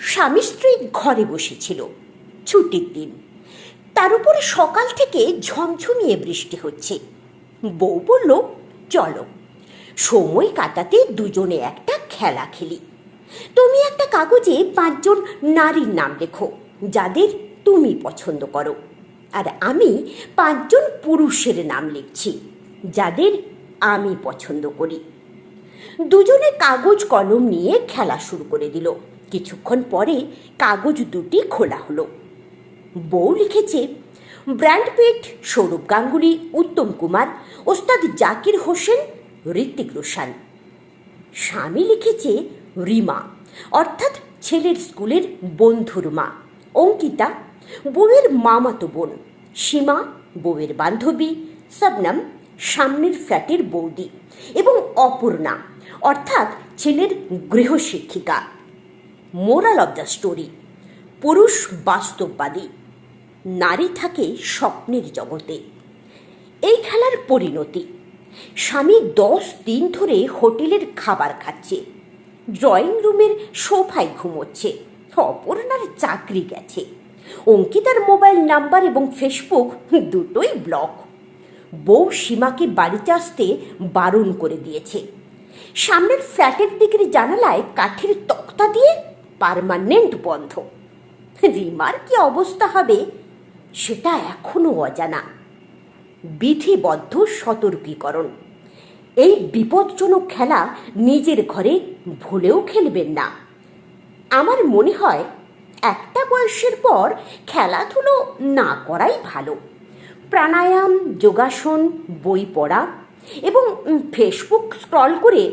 স্বামী স্ত্রী ঘরে বসেছিল। ছুটির দিন। তার উপরে সকাল থেকে ঝমঝমিয়ে বৃষ্টি হচ্ছে। বউ বলল, চলো। সময় কাটাতে দুজনে একটা খেলা খেলি। তুমি একটা কাগজে পাঁচজন নারীর নাম লেখো, যাদের তুমি পছন্দ করো। আর আমি পাঁচজন পুরুষের নাম লিখছি, যাদের আমি পছন্দ করি। দুজনে কাগজ কলম নিয়ে খেলা শুরু করে দিল। কিছুক্ষণ পরে কাগজ দুটি খোলা হলো। বউ লিখেছে ব্র্যান্ড পিট সৌরভ গাঙ্গুলি, উত্তম কুমার, ওস্তাদ জাকির হোসেন, ঋত্বিক রোশান। স্বামী লিখেছে, রিমা, অর্থাৎ ছেলের স্কুলের বন্ধুর মা। অঙ্কিতা, বউয়ের মামাতো বোন। সীমা, বউয়ের বান্ধবী। সবনাম, সামনের ফ্ল্যাটের বৌদি। এবং অপর্ণা, অর্থাৎ ছেলের গৃহশিক্ষিকা। Moral of the story. পুরুষ বাস্তববাদী। নারী থাকে স্বপ্নের জগতে। এই খেলার পরিণতি। স্বামী দশ দিন ধরে হোটেলের খাবার খাচ্ছে। ড্রয়িং রুমের সোফায় ঘুমোচ্ছে। অপর্ণার চাকরি গেছে। অঙ্কিতার মোবাইল নাম্বার এবং ফেসবুক দুটোই ব্লক। বউ সীমাকে বাড়িতে আসতে বারণ করে দিয়েছে। সামনের ফ্ল্যাটের দিকের জানালায় কাঠের তক্তা দিয়ে পার্মানেন্ট বন্ধ। রিমার কি অবস্থা হবে সেটা এখনও অজানা। বিধিবদ্ধ সতর্কীকরণ। এই বিপজ্জনক খেলা নিজের ঘরে ভুলেও খেলবেন না। আমার মনে হয় একটা বয়সের পর খেলাধুলো না করাই ভালো। প্রাণায়াম, যোগাসন, বই পড়া এবং ফেসবুক স্ক্রল করে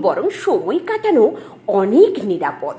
বরং সময় কাটানো অনেক নিরাপদ।